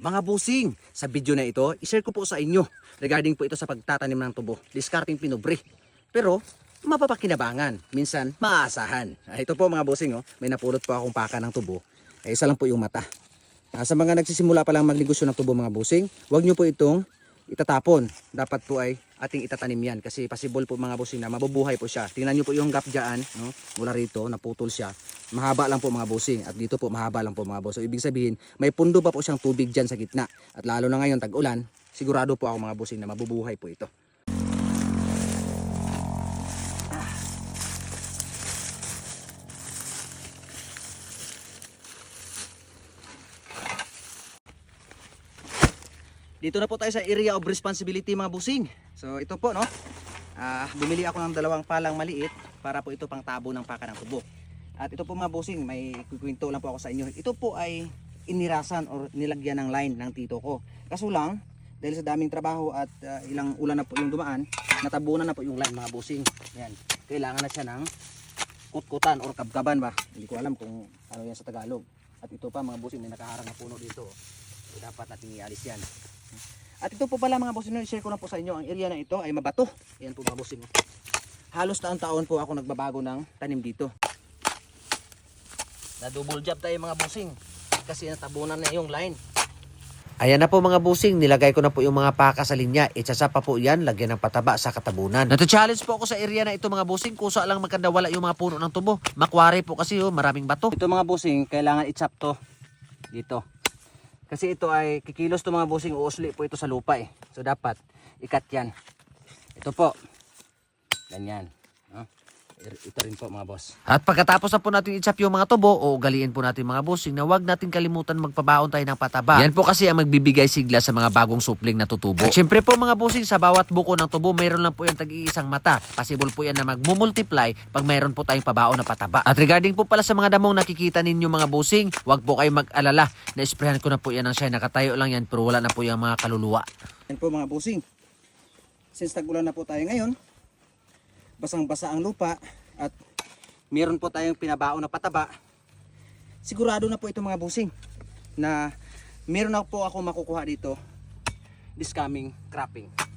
Mga busing, sa video na ito, ishare ko po sa inyo regarding po ito sa pagtatanim ng tubo. Discarding pinubre. Pero, mapapakinabangan. Minsan, maaasahan. Ah, ito po mga busing, oh, may napulot po akong paka ng tubo. Eh, isa lang po yung mata. Ah, sa mga nagsisimula pa lang magnegosyo ng tubo mga busing, huwag nyo po itong itatapon. Dapat po ay ating itatanim yan kasi possible po mga busing na mabubuhay po siya. Tingnan nyo po yung gap dyan, no? mula rito, naputol siya. Mahaba lang po mga busing at dito po mahaba lang po mga boss. So ibig sabihin, may pundo pa po siyang tubig dyan sa gitna. At lalo na ngayon tag-ulan, sigurado po ako mga busing na mabubuhay po ito. Dito na po tayo sa area of responsibility mga busing. So ito po no. Ah, bumili ako ng dalawang palang maliit para po ito pang tabo ng paka ng tubo. At ito po mga busing, may kukwento lang po ako sa inyo. Ito po ay inirasan or nilagyan ng line ng tito ko. Kaso lang, dahil sa daming trabaho at ah, ilang ulan na po yung dumaan, natabunan na po yung line mga busing. Yan. Kailangan na siya ng kutkutan or kabkaban ba. Hindi ko alam kung ano yan sa Tagalog. At ito pa mga busing, may nakaharang na puno dito. So, dapat natin ialis yan. At ito po pala mga bossing, share ko na po sa inyo, ang area na ito ay mabato. Ayan po mga bossing. Halos taon-taon po ako nagbabago ng tanim dito. Na double job tayo mga bossing. Kasi natabunan na yung line. Ayan na po mga busing, nilagay ko na po yung mga paka sa linya. Itsasa pa po yan, lagyan ng pataba sa katabunan. Nato-challenge po ako sa area na ito mga busing, kusa lang maganda wala yung mga puno ng tubo. Makwari po kasi oh, maraming bato. Ito mga bossing, kailangan i-chop to dito. Kasi ito ay kikilos to mga bossing, uusli po ito sa lupa eh. So dapat ikat yan. Ito po. Ganyan. No? Ito rin po mga boss. At pagkatapos na po natin i-chop yung mga tubo, o ugaliin po natin mga busing na huwag natin kalimutan magpabaon tayo ng pataba. Yan po kasi ang magbibigay sigla sa mga bagong supling na tutubo. At syempre po mga busing, sa bawat buko ng tubo, mayroon lang po yung tag-iisang mata. Possible po yan na magmumultiply pag mayroon po tayong pabaon na pataba. At regarding po pala sa mga damong nakikita ninyo mga busing, huwag po kayo mag-alala. Na-sprayan ko na po yan ng siya. Nakatayo lang yan pero wala na po yung mga kaluluwa. Yan po mga busing. Since tag-ulan na po tayo ngayon, basang-basa ang lupa at meron po tayong pinabaon na pataba. Sigurado na po ito mga busing na meron na po ako makukuha dito this coming cropping.